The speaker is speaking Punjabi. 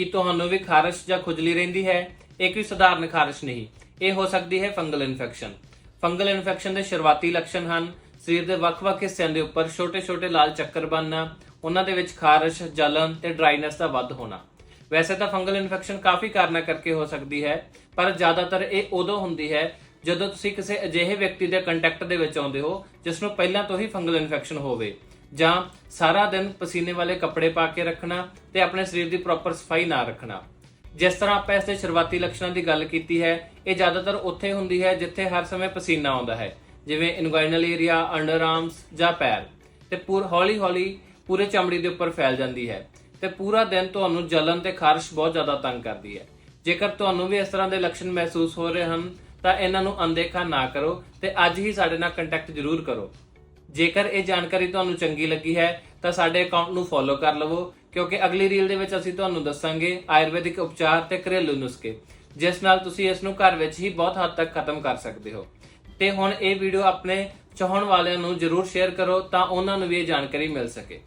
ਕੀ ਤੁਹਾਨੂੰ ਵੀ ਖਾਰਸ਼ ਜਾਂ ਖੁਜਲੀ ਰਹਿੰਦੀ ਹੈ, ਇਹ ਕੋਈ ਸਧਾਰਨ ਖਾਰਸ਼ ਨਹੀਂ। ਇਹ ਹੋ ਸਕਦੀ ਹੈ ਫੰਗਲ ਇਨਫੈਕਸ਼ਨ। ਫੰਗਲ ਇਨਫੈਕਸ਼ਨ ਦੇ ਸ਼ੁਰੂਆਤੀ ਲੱਛਣ ਹਨ, ਸਰੀਰ ਦੇ ਵੱਖ-ਵੱਖ ਹਿੱਸਿਆਂ ਦੇ ਉੱਪਰ ਛੋਟੇ-ਛੋਟੇ ਲਾਲ ਚੱਕਰ ਬਣਨਾ, ਉਹਨਾਂ ਦੇ ਵਿੱਚ ਖਾਰਸ਼, ਜਲਨ ਤੇ ਡਰਾਈਨੈਸ ਦਾ ਵੱਧ ਹੋਣਾ। ਵੈਸੇ ਤਾਂ ਫੰਗਲ ਇਨਫੈਕਸ਼ਨ ਕਾਫੀ ਕਾਰਨਾਂ ਕਰਕੇ ਹੋ ਸਕਦੀ ਹੈ, ਪਰ ਜ਼ਿਆਦਾਤਰ ਇਹ ਉਦੋਂ ਹੁੰਦੀ ਹੈ ਜਦੋਂ ਤੁਸੀਂ ਕਿਸੇ ਅਜਿਹੇ ਵਿਅਕਤੀ ਦੇ ਕੰਟੈਕਟ ਦੇ ਵਿੱਚ ਆਉਂਦੇ ਹੋ, ਜਿਸ ਨੂੰ ਪਹਿਲਾਂ ਤੋਂ ਹੀ ਫੰਗਲ ਇਨਫੈਕਸ਼ਨ ਹੋਵੇ। ਜਾਂ ਸਾਰਾ ਦਿਨ ਪਸੀਨੇ ਵਾਲੇ ਕੱਪੜੇ ਪਾ ਕੇ ਰੱਖਣਾ ਤੇ ਆਪਣੇ ਸਰੀਰ ਦੀ ਪ੍ਰੋਪਰ ਸਫ਼ਾਈ ਨਾ ਰੱਖਣਾ। ਜਿਸ ਤਰ੍ਹਾਂ ਆਪਾਂ ਇਸ ਦੇ ਸ਼ੁਰੂਆਤੀ ਲੱਛਣਾਂ ਦੀ ਗੱਲ ਕੀਤੀ ਹੈ, ਇਹ ਜ਼ਿਆਦਾਤਰ ਉੱਥੇ ਹੁੰਦੀ ਹੈ ਜਿੱਥੇ ਹਰ ਸਮੇਂ ਪਸੀਨਾ ਆਉਂਦਾ ਹੈ, ਜਿਵੇਂ ਇਨਗੁਆਇਨਲ ਏਰੀਆ ਅੰਡਰ ਆਰਮਸ ਜਾਂ ਪੈਰ। ਤੇ ਪੂਰ ਹੌਲੀ ਹੌਲੀ ਪੂਰੇ ਚਮੜੀ ਦੇ ਉੱਪਰ ਫੈਲ ਜਾਂਦੀ ਹੈ ਤੇ ਪੂਰਾ ਦਿਨ ਤੁਹਾਨੂੰ ਜਲਨ ਤੇ ਖਾਰਸ਼ ਬਹੁਤ ਜ਼ਿਆਦਾ ਤੰਗ ਕਰਦੀ ਹੈ। ਜੇਕਰ ਤੁਹਾਨੂੰ ਵੀ ਇਸ ਤਰ੍ਹਾਂ ਦੇ ਲੱਛਣ ਮਹਿਸੂਸ ਹੋ ਰਹੇ ਹਨ, ਤਾਂ ਇਹਨਾਂ ਨੂੰ ਅਣਦੇਖਾ ਨਾ ਕਰੋ ਤੇ ਅੱਜ ਹੀ ਸਾਡੇ ਨਾਲ ਕੰਟੈਕਟ ਜ਼ਰੂਰ ਕਰੋ। ਜੇਕਰ ਇਹ ਜਾਣਕਾਰੀ ਤੁਹਾਨੂੰ ਚੰਗੀ ਲੱਗੀ ਹੈ, ਤਾਂ ਸਾਡੇ ਅਕਾਊਂਟ ਨੂੰ ਫੋਲੋ ਕਰ ਲਵੋ, ਕਿਉਂਕਿ ਅਗਲੀ ਰੀਲ ਦੇ ਵਿੱਚ ਅਸੀਂ ਤੁਹਾਨੂੰ ਦੱਸਾਂਗੇ ਆਯੁਰਵੈਦਿਕ ਉਪਚਾਰ ਤੇ ਘਰੇਲੂ ਨੁਸਖੇ, ਜਿਸ ਨਾਲ ਤੁਸੀਂ ਇਸ ਨੂੰ ਘਰ ਵਿੱਚ ਹੀ ਬਹੁਤ ਹੱਦ ਤੱਕ ਖਤਮ ਕਰ ਸਕਦੇ ਹੋ। ਤੇ ਹੁਣ ਇਹ ਵੀਡੀਓ ਆਪਣੇ ਚਾਹਣ ਵਾਲਿਆਂ ਨੂੰ ਜਰੂਰ ਸ਼ੇਅਰ ਕਰੋ, ਤਾਂ ਉਹਨਾਂ ਨੂੰ ਵੀ ਇਹ ਜਾਣਕਾਰੀ ਮਿਲ ਸਕੇ।